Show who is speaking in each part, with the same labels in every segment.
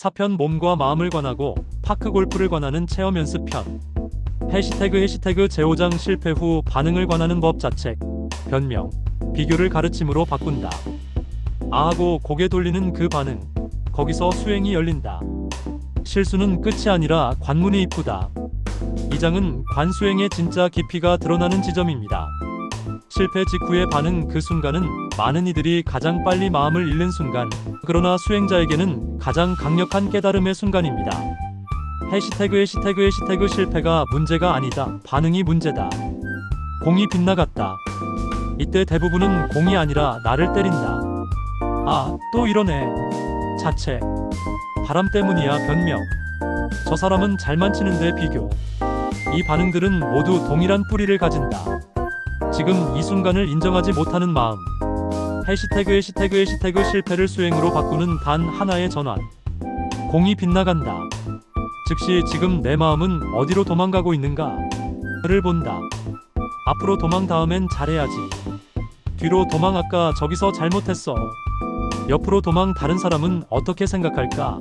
Speaker 1: 사편 몸과 마음을 관하고 파크 골프를 관하는 체험 연습편. 해시태그 해시태그 제오장 실패 후 반응을 관하는 법 자책. 변명. 비교를 가르침으로 바꾼다. 아하고 고개 돌리는 그 반응. 거기서 수행이 열린다. 실수는 끝이 아니라 관문이 이쁘다. 이 장은 관수행의 진짜 깊이가 드러나는 지점입니다. 실패 직후의 반응 그 순간은 많은 이들이 가장 빨리 마음을 잃는 순간, 그러나 수행자에게는 가장 강력한 깨달음의 순간입니다. 해시태그 해시태그 해시태그 실패가 문제가 아니다. 반응이 문제다. 공이 빗나갔다. 이때 대부분은 공이 아니라 나를 때린다. 아, 또 이러네. 자체. 바람 때문이야 변명. 저 사람은 잘만 치는데 비교. 이 반응들은 모두 동일한 뿌리를 가진다. 지금 이 순간을 인정하지 못하는 마음. 해시태그 해시태그 해시태그 실패를 수행으로 바꾸는 단 하나의 전환. 공이 빗나간다. 즉시 지금 내 마음은 어디로 도망가고 있는가? 를 본다. 앞으로 도망 다음엔 잘해야지. 뒤로 도망 아까 저기서 잘못했어. 옆으로 도망 다른 사람은 어떻게 생각할까?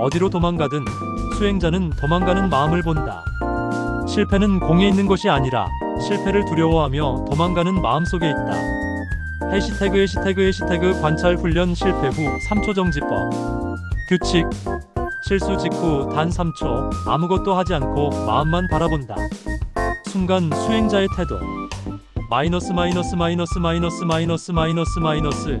Speaker 1: 어디로 도망가든 수행자는 도망가는 마음을 본다. 실패는 공에 있는 것이 아니라 실패를 두려워하며 도망가는 마음 속에 있다. 해시태그 해시태그 해시태그 관찰 훈련 실패 후 3초 정지법. 규칙. 실수 직후 단 3초 아무것도 하지 않고 마음만 바라본다. 순간 수행자의 태도. 마이너스 마이너스 마이너스 마이너스 마이너스 마이너스 마이너스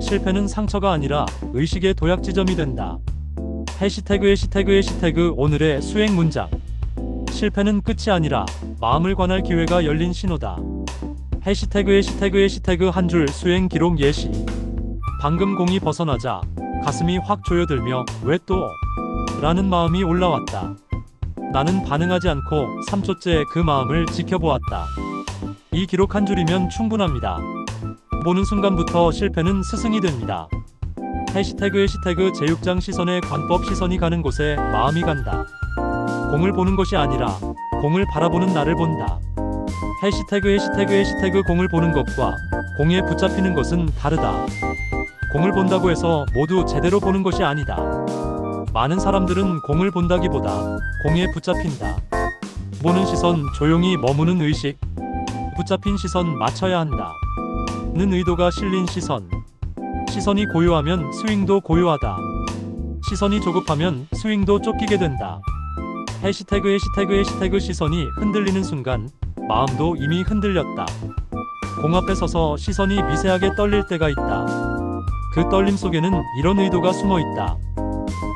Speaker 1: 실패는 상처가 아니라 의식의 도약 지점이 된다. 해시태그 해시태그 해시태그 오늘의 수행 문장. 실패는 끝이 아니라 마음을 관할 기회가 열린 신호다. 해시태그 해시태그 해시태그 한 줄 수행 기록 예시. 방금 공이 벗어나자 가슴이 확 조여들며 왜 또? 라는 마음이 올라왔다. 나는 반응하지 않고 3초째 그 마음을 지켜보았다. 이 기록 한 줄이면 충분합니다. 보는 순간부터 실패는 스승이 됩니다. 해시태그 해시태그 제6장 시선의 관법 시선이 가는 곳에 마음이 간다. 공을 보는 것이 아니라 공을 바라보는 나를 본다. 해시태그 해시태그 해시태그 공을 보는 것과 공에 붙잡히는 것은 다르다. 공을 본다고 해서 모두 제대로 보는 것이 아니다. 많은 사람들은 공을 본다기보다 공에 붙잡힌다. 보는 시선 조용히 머무는 의식. 붙잡힌 시선 맞춰야 한다. 는 의도가 실린 시선. 시선이 고요하면 스윙도 고요하다. 시선이 조급하면 스윙도 쫓기게 된다. 해시태그 해시태그 해시태그 시선이 흔들리는 순간 마음도 이미 흔들렸다. 공 앞에 서서 시선이 미세하게 떨릴 때가 있다. 그 떨림 속에는 이런 의도가 숨어 있다.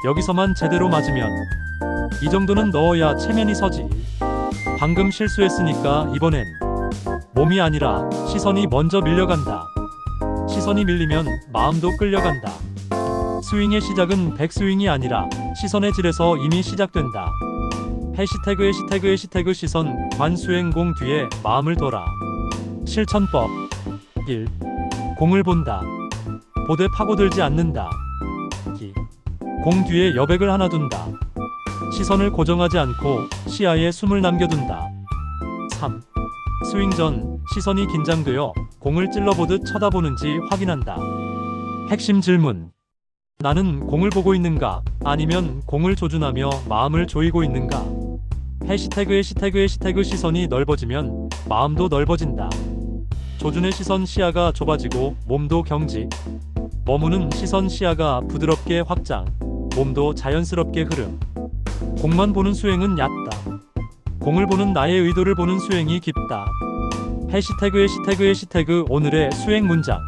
Speaker 1: 여기서만 제대로 맞으면 이 정도는 넣어야 체면이 서지. 방금 실수했으니까 이번엔 몸이 아니라 시선이 먼저 밀려간다. 시선이 밀리면 마음도 끌려간다. 스윙의 시작은 백스윙이 아니라 시선의 질에서 이미 시작된다. 해시태그 해시태그 해시태그 시선 관수행공 뒤에 마음을 돌아. 실천법 1. 공을 본다. 보되 파고들지 않는다. 2. 공 뒤에 여백을 하나 둔다. 시선을 고정하지 않고 시야에 숨을 남겨둔다. 3. 스윙 전 시선이 긴장되어 공을 찔러보듯 쳐다보는지 확인한다. 핵심 질문. 나는 공을 보고 있는가? 아니면 공을 조준하며 마음을 조이고 있는가? 해시태그 해시태그 해시태그 시선이 넓어지면 마음도 넓어진다. 조준의 시선 시야가 좁아지고 몸도 경직. 머무는 시선 시야가 부드럽게 확장. 몸도 자연스럽게 흐름. 공만 보는 수행은 얕다. 공을 보는 나의 의도를 보는 수행이 깊다. 해시태그 해시태그 해시태그 오늘의 수행 문장.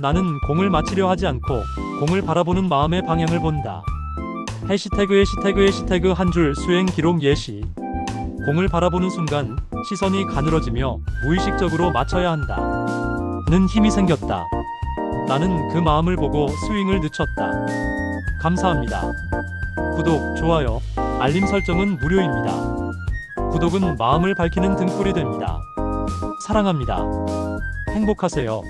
Speaker 1: 나는 공을 맞히려 하지 않고 공을 바라보는 마음의 방향을 본다. 해시태그 해시태그 해시태그 한 줄 수행 기록 예시. 공을 바라보는 순간 시선이 가늘어지며 무의식적으로 맞춰야 한다. 는 힘이 생겼다. 나는 그 마음을 보고 스윙을 늦췄다. 감사합니다. 구독, 좋아요, 알림 설정은 무료입니다. 구독은 마음을 밝히는 등불이 됩니다. 사랑합니다. 행복하세요.